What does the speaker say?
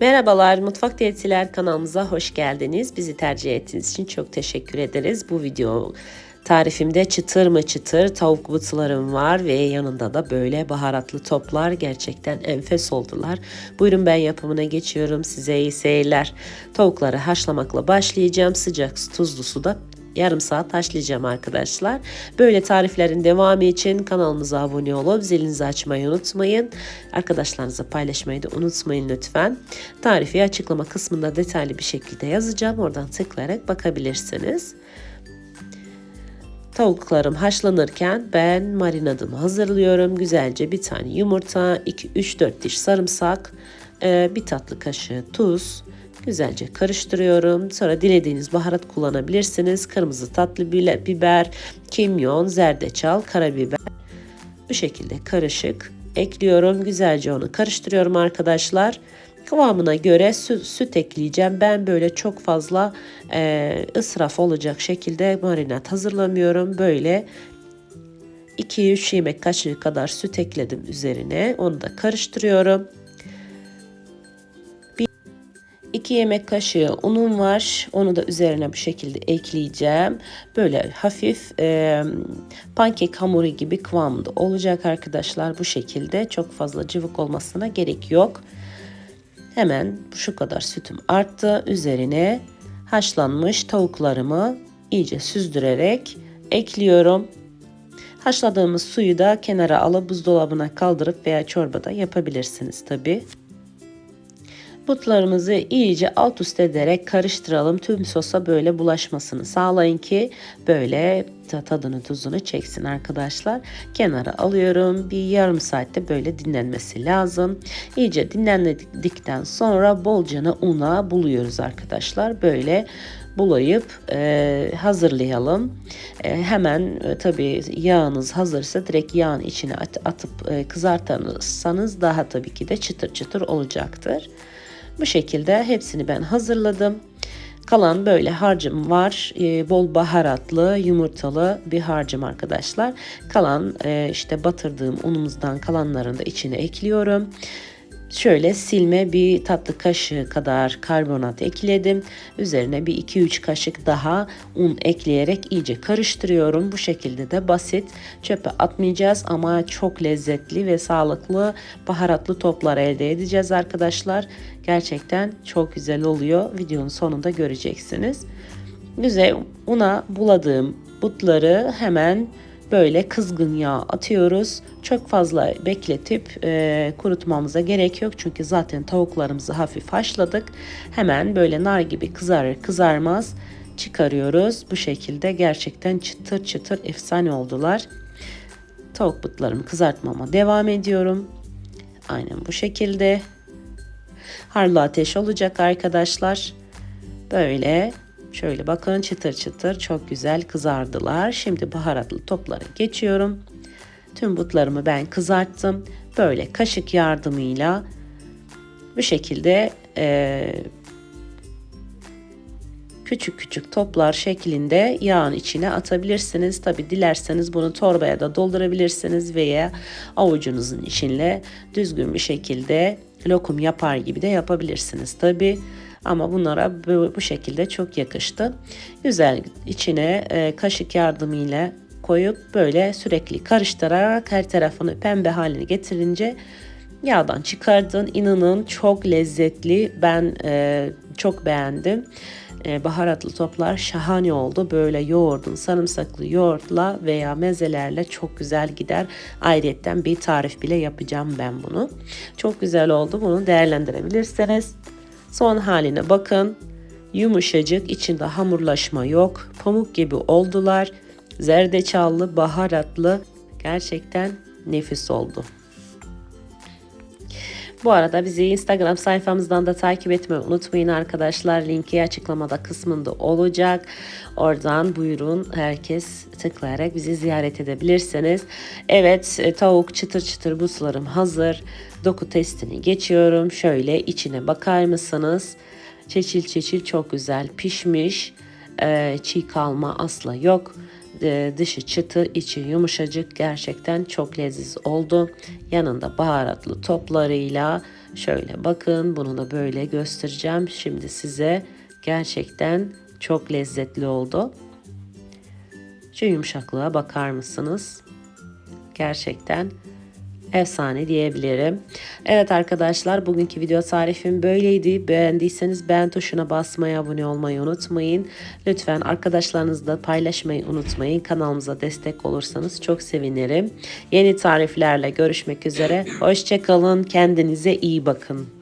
Merhabalar, Mutfak Diyetiler kanalımıza hoş geldiniz. Bizi tercih ettiğiniz için çok teşekkür ederiz. Bu video tarifimde çıtır mı çıtır tavuk bıtılarım var ve yanında da böyle baharatlı toplar gerçekten enfes oldular. Buyurun ben yapımına geçiyorum. Size iyi seyirler. Tavukları haşlamakla başlayacağım. Sıcak tuzlu suda yarım saat haşlayacağım arkadaşlar. Böyle tariflerin devamı için kanalımıza abone olup zilinizi açmayı unutmayın. Arkadaşlarınızla paylaşmayı da unutmayın lütfen. Tarifi açıklama kısmında detaylı bir şekilde yazacağım. Oradan tıklayarak bakabilirsiniz. Tavuklarım haşlanırken ben marinadımı hazırlıyorum. Güzelce bir tane yumurta, 2-3-4 diş sarımsak, bir tatlı kaşığı tuz, Güzelce karıştırıyorum. Sonra dilediğiniz baharat kullanabilirsiniz. Kırmızı tatlı biber, kimyon, zerdeçal, karabiber. Bu şekilde karışık ekliyorum. Güzelce onu karıştırıyorum arkadaşlar. Kıvamına göre süt, süt ekleyeceğim. Ben böyle çok fazla e, ısraf olacak şekilde marinat hazırlamıyorum. Böyle 2-3 yemek kaşığı kadar süt ekledim üzerine. Onu da karıştırıyorum. 2 yemek kaşığı unum var. Onu da üzerine bu şekilde ekleyeceğim. Böyle hafif e, pankek hamuru gibi kıvamında olacak arkadaşlar. Bu şekilde çok fazla cıvık olmasına gerek yok. Hemen şu kadar sütüm arttı. Üzerine haşlanmış tavuklarımı iyice süzdürerek ekliyorum. Haşladığımız suyu da kenara alıp buzdolabına kaldırıp veya çorbada yapabilirsiniz tabii. Butlarımızı iyice alt üst ederek karıştıralım. Tüm sosa böyle bulaşmasını sağlayın ki böyle tadını tuzunu çeksin arkadaşlar. Kenara alıyorum. Bir yarım saatte böyle dinlenmesi lazım. İyice dinlendikten sonra bolcana una buluyoruz arkadaşlar. Böyle bulayıp e, hazırlayalım. E, hemen e, tabii yağınız hazırsa direkt yağın içine at, atıp e, kızartırsanız daha tabii ki de çıtır çıtır olacaktır. Bu şekilde hepsini ben hazırladım. Kalan böyle harcım var. E, bol baharatlı, yumurtalı bir harcım arkadaşlar. Kalan e, işte batırdığım unumuzdan kalanlarını da içine ekliyorum. Şöyle silme bir tatlı kaşığı kadar karbonat ekledim. Üzerine bir 2-3 kaşık daha un ekleyerek iyice karıştırıyorum. Bu şekilde de basit çöpe atmayacağız ama çok lezzetli ve sağlıklı baharatlı toplar elde edeceğiz arkadaşlar. Gerçekten çok güzel oluyor. Videonun sonunda göreceksiniz. Güzel una buladığım butları hemen böyle kızgın yağ atıyoruz. Çok fazla bekletip e, kurutmamıza gerek yok. Çünkü zaten tavuklarımızı hafif haşladık. Hemen böyle nar gibi kızarır kızarmaz çıkarıyoruz. Bu şekilde gerçekten çıtır çıtır efsane oldular. Tavuk butlarımı kızartmama devam ediyorum. Aynen bu şekilde. Harlı ateş olacak arkadaşlar. Böyle Şöyle bakın çıtır çıtır çok güzel kızardılar. Şimdi baharatlı toplara geçiyorum. Tüm butlarımı ben kızarttım. Böyle kaşık yardımıyla bu şekilde e, küçük küçük toplar şeklinde yağın içine atabilirsiniz. Tabi dilerseniz bunu torbaya da doldurabilirsiniz veya avucunuzun içine düzgün bir şekilde lokum yapar gibi de yapabilirsiniz. Tabi ama bunlara bu, bu şekilde çok yakıştı. Güzel içine e, kaşık yardımıyla koyup böyle sürekli karıştırarak her tarafını pembe haline getirince yağdan çıkardın. İnanın çok lezzetli. Ben e, çok beğendim. E, baharatlı toplar şahane oldu. Böyle yoğurdun, sarımsaklı yoğurtla veya mezelerle çok güzel gider. Ayrıyetten bir tarif bile yapacağım ben bunu. Çok güzel oldu. Bunu değerlendirebilirsiniz. Son haline bakın. Yumuşacık, içinde hamurlaşma yok. Pamuk gibi oldular. Zerdeçallı, baharatlı. Gerçekten nefis oldu. Bu arada bizi Instagram sayfamızdan da takip etmeyi unutmayın arkadaşlar. Linki açıklamada kısmında olacak. Oradan buyurun herkes tıklayarak bizi ziyaret edebilirsiniz. Evet e, tavuk çıtır çıtır buzlarım hazır. Doku testini geçiyorum. Şöyle içine bakar mısınız? Çeçil çeçil çok güzel pişmiş. Ee, çiğ kalma asla yok. Ee, dışı çıtı, içi yumuşacık. Gerçekten çok leziz oldu. Yanında baharatlı toplarıyla Şöyle bakın bunu da böyle göstereceğim. Şimdi size gerçekten çok lezzetli oldu. Şu yumuşaklığa bakar mısınız? Gerçekten efsane diyebilirim. Evet arkadaşlar bugünkü video tarifim böyleydi. Beğendiyseniz beğen tuşuna basmayı, abone olmayı unutmayın. Lütfen arkadaşlarınızla paylaşmayı unutmayın. Kanalımıza destek olursanız çok sevinirim. Yeni tariflerle görüşmek üzere. Hoşçakalın. Kendinize iyi bakın.